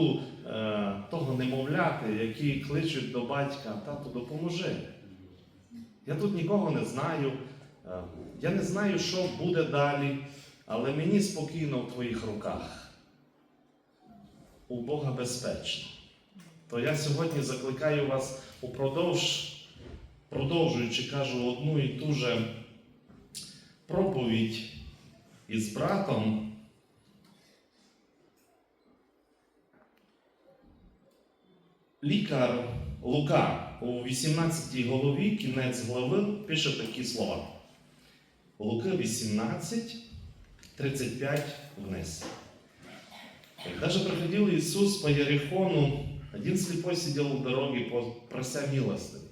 ту, е, того немовляти, які кличуть до батька, тату, допоможи. Я тут нікого не знаю. е, Я не знаю, що буде далі, але мені спокійно в твоїх руках. У Бога безпечно. То я сьогодні закликаю вас упродовж, продовжуючи, кажу, одну і ту же проповідь із братом. Лікар Лука у 18 голові, кінець глави, пише такі слова. Лука 18, 35 вниз. Когда же проходил Иисус по Ерехону, один слепой сидел у дороги, по- прося милостыни.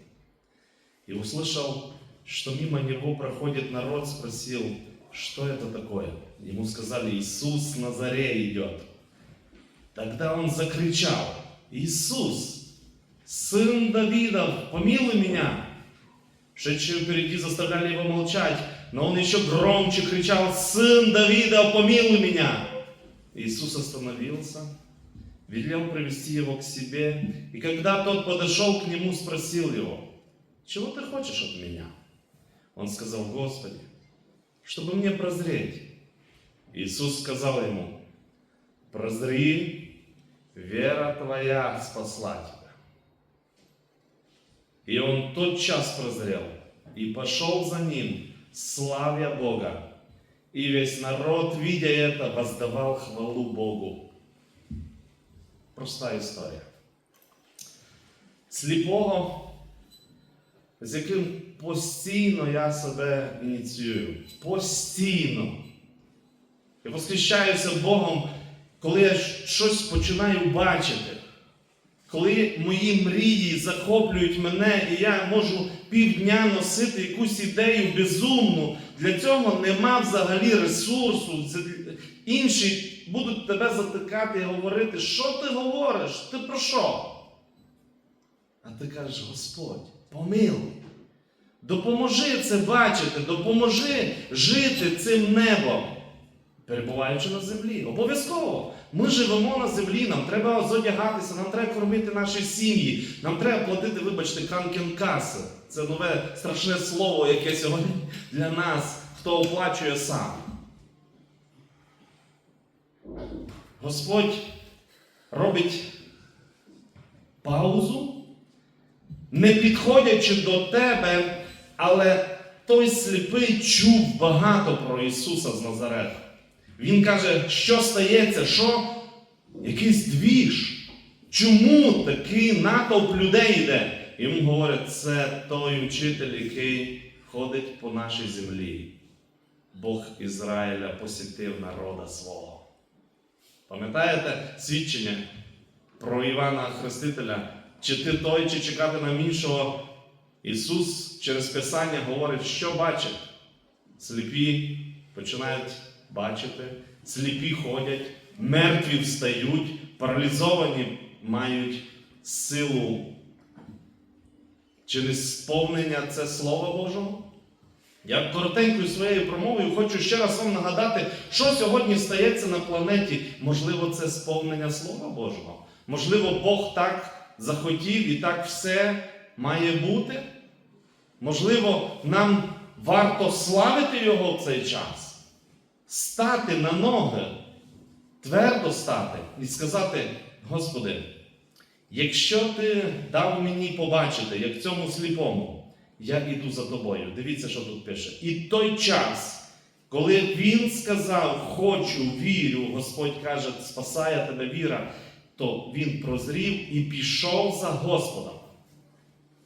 И услышал, что мимо него проходит народ, спросил, что это такое? Ему сказали, Иисус на заре идет. Тогда он закричал, Иисус, сын Давидов, помилуй меня. Шедшие впереди заставляли его молчать, но он еще громче кричал, сын Давида, помилуй меня. Иисус остановился, велел привести его к себе, и когда тот подошел к нему, спросил его, «Чего ты хочешь от меня?» Он сказал, «Господи, чтобы мне прозреть». Иисус сказал ему, «Прозри, вера твоя спасла тебя». И он тотчас прозрел и пошел за ним, славя Бога. И весь народ, видя это, воздавал хвалу Богу. Проста історія. Сліпого, з яким постійно я себе ініціюю. Постійно. Я восхищаюся Богом, коли я щось починаю бачити. Коли мої мрії захоплюють мене, і я можу півдня носити якусь ідею безумну, для цього нема взагалі ресурсу. Інші будуть тебе затикати і говорити, що ти говориш? Ти про що? А ти кажеш, Господь, помилуй. Допоможи це бачити, допоможи жити цим небом, перебуваючи на землі. Обов'язково. Ми живемо на землі, нам треба зодягатися, нам треба кормити наші сім'ї, нам треба платити, вибачте, канкінкаси. Це нове страшне слово, яке сьогодні для нас, хто оплачує сам. Господь робить паузу, не підходячи до тебе, але той сліпий чув багато про Ісуса з Назарета. Він каже, що стається, що якийсь двіж. Чому такий натовп людей йде? Йому говорять, це той учитель, який ходить по нашій землі. Бог Ізраїля посітив народа свого. Пам'ятаєте свідчення про Івана Хрестителя? Чи ти той, чи чекати на іншого? Ісус через Писання говорить, що бачить. Сліпі починають бачити, сліпі ходять, мертві встають, паралізовані мають силу. Чи не сповнення це Слова Божого? Я коротенькою своєю промовою хочу ще раз вам нагадати, що сьогодні стається на планеті. Можливо, це сповнення Слова Божого. Можливо, Бог так захотів і так все має бути. Можливо, нам варто славити Його в цей час, стати на ноги, твердо стати і сказати: Господи, якщо ти дав мені побачити, як цьому сліпому, я іду за тобою. Дивіться, що тут пише. І той час, коли він сказав, хочу, вірю, Господь каже, спасає тебе віра, то він прозрів і пішов за Господом.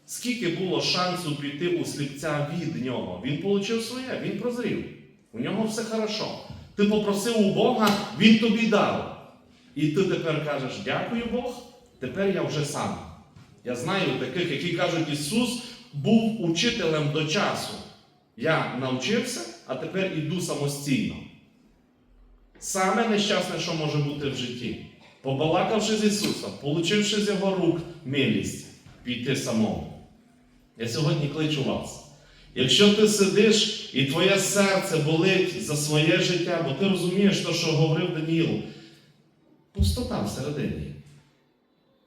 Скільки було шансу піти у сліпця від нього? Він отримав своє, він прозрів. У нього все хорошо. Ти попросив у Бога, він тобі дав. І ти тепер кажеш, дякую Бог, тепер я вже сам. Я знаю таких, які кажуть, Ісус був учителем до часу. Я навчився, а тепер іду самостійно. Саме нещасне, що може бути в житті, побалакавши з Ісусом, получивши з Його рук милість, піти самому. Я сьогодні кличу вас. Якщо ти сидиш і твоє серце болить за своє життя, бо ти розумієш те, що говорив Даніїл, пустота всередині.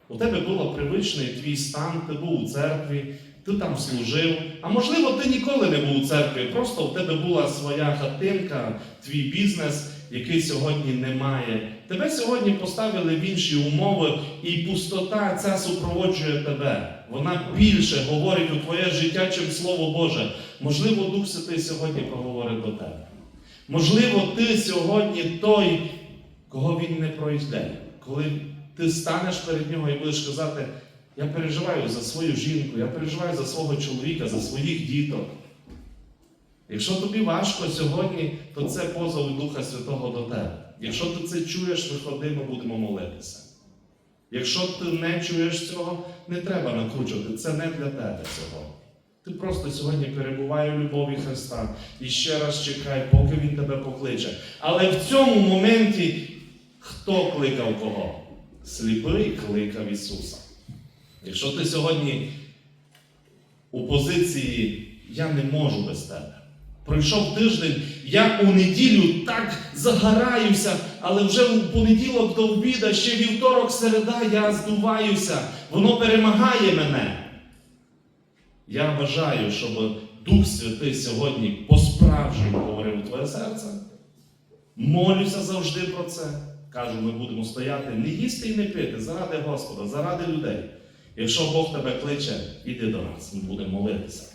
У тебе було привичний твій стан, ти був у церкві, ти там служив. А можливо, ти ніколи не був у церкві, просто у тебе була своя хатинка, твій бізнес, який сьогодні немає. Тебе сьогодні поставили в інші умови, і пустота ця супроводжує тебе. Вона більше говорить у твоє життя, чим Слово Боже. Можливо, Дух Святий сьогодні поговорить до тебе. Можливо, ти сьогодні той, кого він не пройде. Коли ти станеш перед нього і будеш казати, я переживаю за свою жінку, я переживаю за свого чоловіка, за своїх діток. Якщо тобі важко сьогодні, то це позов Духа Святого до тебе. Якщо ти це чуєш, виходи, ми будемо молитися. Якщо ти не чуєш цього, не треба накручувати. Це не для тебе цього. Ти просто сьогодні перебувай у любові Христа і ще раз чекай, поки Він тебе покличе. Але в цьому моменті хто кликав кого? Сліпий кликав Ісуса. Якщо ти сьогодні у позиції Я не можу без тебе. Пройшов тиждень, я у неділю так загораюся, але вже у понеділок до обіда, ще вівторок, середа, я здуваюся, воно перемагає мене. Я бажаю, щоб Дух Святий сьогодні по-справжньому говорив у твоє серце. Молюся завжди про це. Кажу, ми будемо стояти, не їсти і не пити заради Господа, заради людей. Якщо Бог тебе кличе, іди до нас, ми будемо молитися.